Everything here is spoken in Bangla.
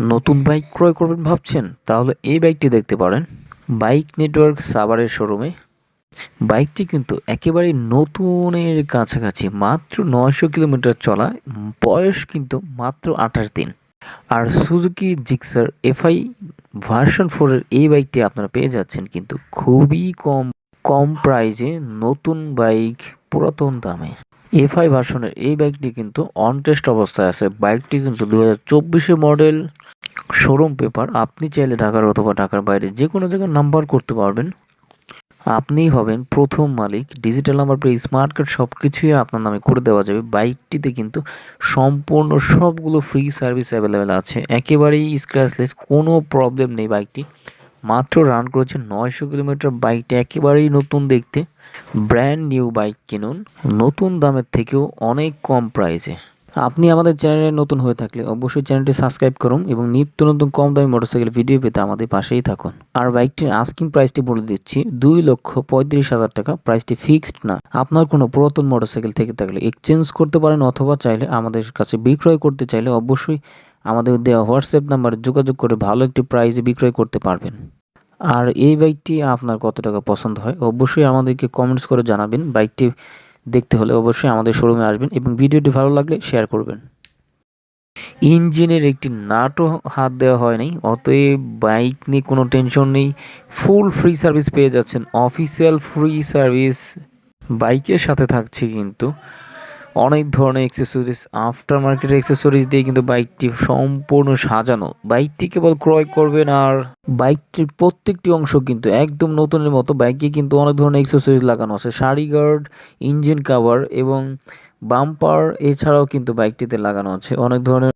নতুন বাইক ক্রয় করবেন ভাবছেন? তাহলে এই বাইকটি দেখতে পারেন। বাইক নেটওয়ার্ক সাভারের শোরুমে। বাইকটি কিন্তু একেবারে নতুনের কাছাকাছি, মাত্র নয়শো কিলোমিটার চলা, বয়স কিন্তু মাত্র আঠাশ দিন। আর সুজুকি জিক্সার এফআই ভার্সন ফোরের এই বাইকটি আপনারা পেয়ে যাচ্ছেন কিন্তু খুবই কম কম প্রাইজে নতুন বাইক পুরাতন দামে। এফআই ভার্সনের এই বাইকটি কিন্তু অন টেস্ট অবস্থায় আছে। বাইকটি কিন্তু দু হাজার মডেল শোরুম পেপার, আপনি চাইলে ঢাকার অথবা ঢাকার বাইরে যে কোনো জায়গায় নাম্বার করতে পারবেন। আপনিই হবেন প্রথম মালিক। Digital number plate smart card সব কিছুই আপনার নামে করে দেওয়া যাবে। বাইকটিতে কিন্তু সম্পূর্ণ সবগুলো ফ্রি সার্ভিস অ্যাভেলেবেল আছে। একেবারেই স্ক্র্যাচলেস কোনো প্রবলেম নেই বাইকটি। মাত্র রান করেছে নয়শো কিলোমিটার। বাইকটি একেবারেই নতুন দেখতে। ব্র্যান্ড নিউ বাইক কিনুন। নতুন দামের থেকেও অনেক কম প্রাইসে আপনি আমাদের চ্যানেলে নতুন হয়ে থাকলে অবশ্যই চ্যানেলটি সাবস্ক্রাইব করুন এবং নিত্য নতুন কম দামি মোটরসাইকেল ভিডিও পেতে আমাদের পাশেই থাকুন। আর বাইকটির আস্কিং প্রাইসটি বলে দিচ্ছি, দুই লক্ষ পঁয়ত্রিশ হাজার টাকা। প্রাইসটি ফিক্সড না। আপনার কোনো পুরাতন মোটরসাইকেল থেকে থাকলে এক্সচেঞ্জ করতে পারেন অথবা চাইলে আমাদের কাছে বিক্রয় করতে চাইলে অবশ্যই আমাদের দেওয়া হোয়াটসঅ্যাপ নাম্বারে যোগাযোগ করে ভালো একটি প্রাইসে বিক্রয় করতে পারবেন। আর এই বাইকটি আপনার কত টাকা পছন্দ হয়? অবশ্যই আমাদেরকে কমেন্টস করে জানাবেন। বাইকটি দেখতে হলে অবশ্যই আমাদের শোরুমে আসবেন এবং ভিডিওটি ভালো লাগলে শেয়ার করবেন। ইঞ্জিনের একটি নাটও হাত দেওয়া হয়নি অতএব বাইক নিয়ে কোনো টেনশন নেই। ফুল ফ্রি সার্ভিস পেয়ে যাচ্ছেন। অফিসিয়াল ফ্রি সার্ভিস বাইকের সাথে থাকছে কিন্তু। অনেক ধরনের অ্যাক্সেসরিজ আফটার মার্কেট অ্যাক্সেসরিজ দিয়ে কিন্তু বাইকটি সম্পূর্ণ সাজানো। বাইকটি কেবল ক্রয় করবেন আর বাইকটির প্রত্যেকটি অংশ কিন্তু একদম নতুনের মতো। বাইকে কিন্তু অনেক ধরনের অ্যাক্সেসরিজ লাগানো আছে। শাড়ি গার্ড ইঞ্জিন কাভার এবং বাম্পার এছাড়াও কিন্তু বাইকটিতে লাগানো আছে। অনেক ধরনের